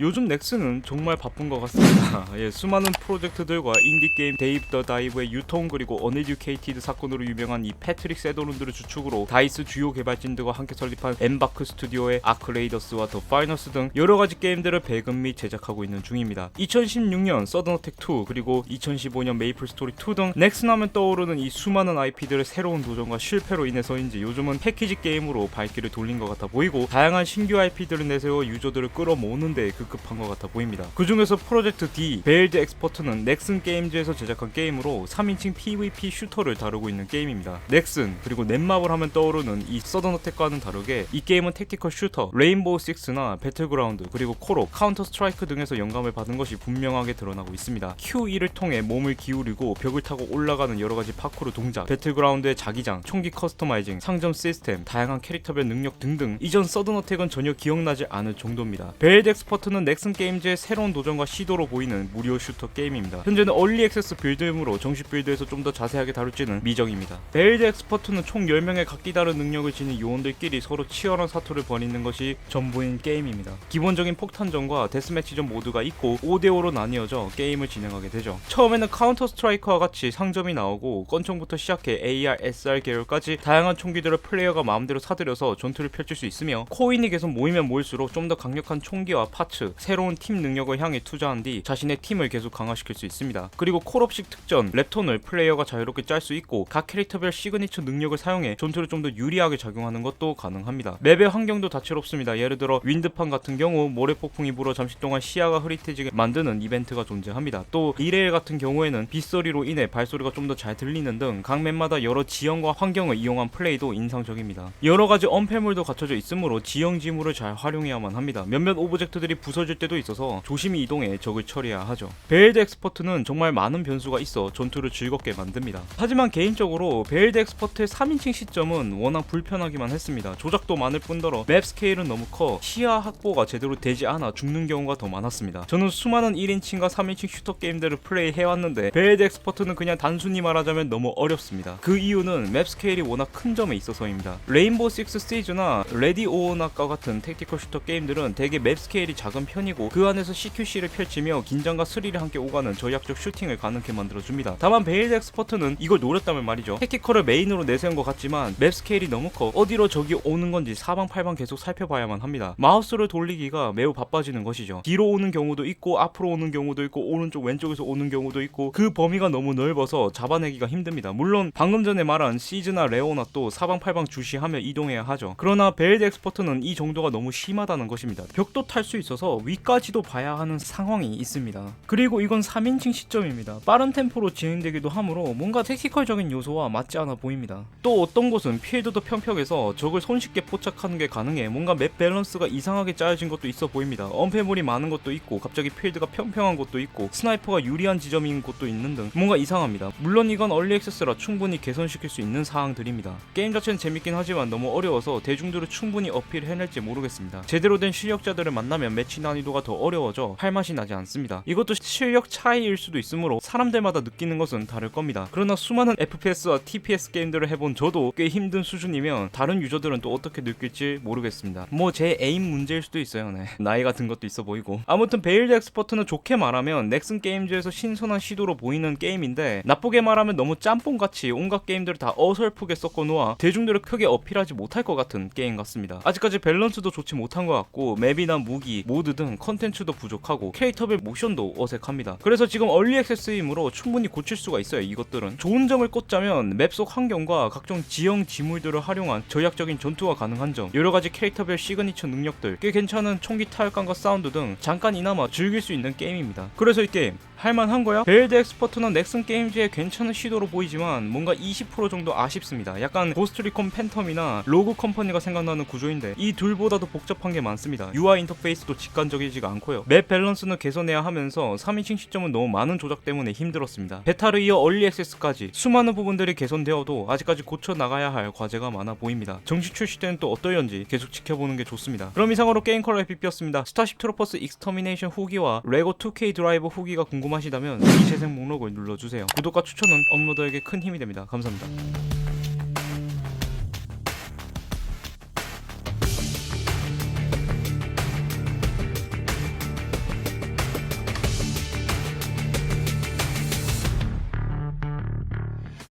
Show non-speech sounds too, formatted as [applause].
요즘 넥슨은 정말 바쁜 것 같습니다. [laughs] 예, 수많은 프로젝트들과 인디게임 데이브 더 다이브의 유통 그리고 어네듀케이티드 사건으로 유명한 이 패트릭 세도른들을 주축으로 다이스 주요 개발진들과 함께 설립한 엠바크 스튜디오의 아크레이더스와 더 파이너스 등 여러 가지 게임들을 배급 및 제작하고 있는 중입니다. 2016년 서든어택 2 그리고 2015년 메이플 스토리 2 등 넥슨 하면 떠오르는 이 수많은 IP들의 새로운 도전과 실패로 인해서인지 요즘은 패키지 게임으로 발길을 돌린 것 같아 보이고 다양한 신규 IP들을 내세워 유저들을 끌어모으는데 급급한 것 같아 보입니다. 그 중에서 프로젝트 D 베일드 엑스퍼트는 넥슨 게임즈에서 제작한 게임으로 3인칭 PVP 슈터를 다루고 있는 게임입니다. 넥슨 그리고 넷마블 하면 떠오르는 이 서든어택과는 다르게 이 게임은 택티컬 슈터, 레인보우 식스나 배틀그라운드 그리고 콜옵, 카운터 스트라이크 등에서 영감을 받은 것이 분명하게 드러나고 있습니다. Q2를 통해 몸을 기울이고 벽을 타고 올라가는 여러 가지 파쿠르 동작, 배틀그라운드의 자기장, 총기 커스터마이징, 상점 시스템, 다양한 캐릭터별 능력 등등 이전 서든 어택은 전혀 기억나지 않을 정도입니다. 베일드 엑스퍼트는 넥슨 게임즈의 새로운 도전과 시도로 보이는 무료 슈터 게임입니다. 현재는 얼리 액세스 빌드이므로 정식 빌드에서 좀 더 자세하게 다룰지는 미정입니다. 베일드 엑스퍼트는 총 10명의 각기 다른 능력을 지닌 요원들끼리 서로 치열한 사투를 벌이는 것이 전부인 게임입니다. 기본적인 폭탄전과 데스매치전 모드가 있고 5대5로 나뉘어져 게임을 진행하게 되죠. 처음에는 카운터 스트라이커와 같이 상점이 나오고 권총부터 시작해 AR, SR 계열까지 다양한 총기들을 플레이어가 마음대로 사들여서 전투를 펼칠 수 있으며 코인이 계속 모이면 모일수록 좀 더 강력한 총기와 파츠, 새로운 팀 능력을 향해 투자한 뒤 자신의 팀을 계속 강화시킬 수 있습니다. 그리고 콜옵식 특전, 랩톤을 플레이어가 자유롭게 짤 수 있고 각 캐릭터별 시그니처 능력을 사용해 전투를 좀 더 유리하게 작용하는 것도 가능합니다. 맵의 환경도 다채롭습니다. 예를 들어 윈드판 같은 경우 모래 폭풍이 불어 잠시 동안 시야가 흐릿해지게 만드는 이벤트가 존재합니다. 또 이레일 같은 경우에는 빗소리로 인해 발소리가 좀 더 잘 들리는 등 각 맵마다 여러 지형과 환경을 이용한 플레이도 인상적입니다. 여러 가지 언패물도 갖춰져 있으므로 지형 지물을 잘 활용해야만 합니다. 몇몇 오브젝트들이 부서 질 때도 있어서 조심히 이동해 적을 처리해야 하죠. 베일드 엑스퍼트는 정말 많은 변수가 있어 전투를 즐겁게 만듭니다. 하지만 개인적으로 베일드 엑스퍼트의 3인칭 시점은 워낙 불편하기만 했습니다. 조작도 많을 뿐더러 맵 스케일은 너무 커 시야 확보가 제대로 되지 않아 죽는 경우가 더 많았습니다. 저는 수많은 1인칭과 3인칭 슈터 게임들을 플레이해왔는데 베일드 엑스퍼트는 그냥 단순히 말하자면 너무 어렵습니다. 그 이유는 맵 스케일이 워낙 큰 점에 있어서입니다. 레인보우 식스 시즈나 레디 오어나과 같은 택티컬 슈터 게임들은 대개 맵 스케일이 작은 편이고 그 안에서 CQC를 펼치며 긴장과 스릴이 함께 오가는 전략적 슈팅을 가능케 만들어줍니다. 다만 베일드 엑스퍼트는 이걸 노렸다면 말이죠. 택티컬을 메인으로 내세운 것 같지만 맵 스케일이 너무 커 어디로 적이 오는 건지 사방팔방 계속 살펴봐야만 합니다. 마우스를 돌리기가 매우 바빠지는 것이죠. 뒤로 오는 경우도 있고 앞으로 오는 경우도 있고 오른쪽 왼쪽에서 오는 경우도 있고 그 범위가 너무 넓어서 잡아내기가 힘듭니다. 물론 방금 전에 말한 시즈나 레오나 또 사방팔방 주시하며 이동해야 하죠. 그러나 베일드 엑스퍼트는 이 정도가 너무 심하다는 것입니다. 벽도 탈 수 있어서 위까지도 봐야 하는 상황이 있습니다. 그리고 이건 3인칭 시점입니다. 빠른 템포로 진행되기도 하므로 뭔가 택티컬적인 요소와 맞지 않아 보입니다. 또 어떤 곳은 필드도 평평해서 적을 손쉽게 포착하는 게 가능해 뭔가 맵 밸런스가 이상하게 짜여진 것도 있어 보입니다. 엄폐물이 많은 것도 있고 갑자기 필드가 평평한 곳도 있고 스나이퍼가 유리한 지점인 곳도 있는 등 뭔가 이상합니다. 물론 이건 얼리 액세스라 충분히 개선시킬 수 있는 사항들입니다. 게임 자체는 재밌긴 하지만 너무 어려워서 대중들을 충분히 어필해낼지 모르겠습니다. 제대로 된 실력자들을 만나면 매치 난이도가 더 어려워져 할 맛이 나지 않습니다. 이것도 실력 차이일 수도 있으므로 사람들마다 느끼는 것은 다를 겁니다. 그러나 수많은 FPS와 TPS 게임들을 해본 저도 꽤 힘든 수준이면 다른 유저들은 또 어떻게 느낄지 모르겠습니다. 뭐 제 에임 문제일 수도 있어요. 네. [laughs] 나이가 든 것도 있어 보이고. 아무튼 베일드 엑스퍼트는 좋게 말하면 넥슨 게임즈에서 신선한 시도로 보이는 게임인데 나쁘게 말하면 너무 짬뽕같이 온갖 게임들을 다 어설프게 섞어 놓아 대중들을 크게 어필하지 못할 것 같은 게임 같습니다. 아직까지 밸런스도 좋지 못한 것 같고 맵이나 무기, 모드 등 컨텐츠도 부족하고 캐릭터별 모션도 어색합니다. 그래서 지금 얼리 액세스이므로 충분히 고칠 수가 있어요. 이것들은 좋은 점을 꽂자면 맵 속 환경과 각종 지형 지물들을 활용한 전략적인 전투가 가능한 점, 여러 가지 캐릭터별 시그니처 능력들, 꽤 괜찮은 총기 타격감과 사운드 등 잠깐이나마 즐길 수 있는 게임입니다. 그래서 이 게임 할만한 거야? 베일드 엑스퍼트는 넥슨 게임즈의 괜찮은 시도로 보이지만 뭔가 20% 정도 아쉽습니다. 약간 고스트리콘 팬텀이나 로그 컴퍼니가 생각나는 구조인데 이 둘보다도 복잡한 게 많습니다. UI 인터페이스도 직 관적이지가 않고요. 맵 밸런스는 개선해야 하면서 3인칭 시점은 너무 많은 조작 때문에 힘들었습니다. 베타를 이어 얼리 액세스까지 수많은 부분들이 개선되어도 아직까지 고쳐 나가야 할 과제가 많아 보입니다. 정식 출시 때는 또 어떨런지 계속 지켜보는 게 좋습니다. 그럼 이상으로 게임 컬러 에피피였습니다. 스타쉽 트로퍼스 익스터미네이션 후기와 레고 2K 드라이브 후기가 궁금하시다면 이 재생 목록을 눌러주세요. 구독과 추천은 업로더에게 큰 힘이 됩니다. 감사합니다.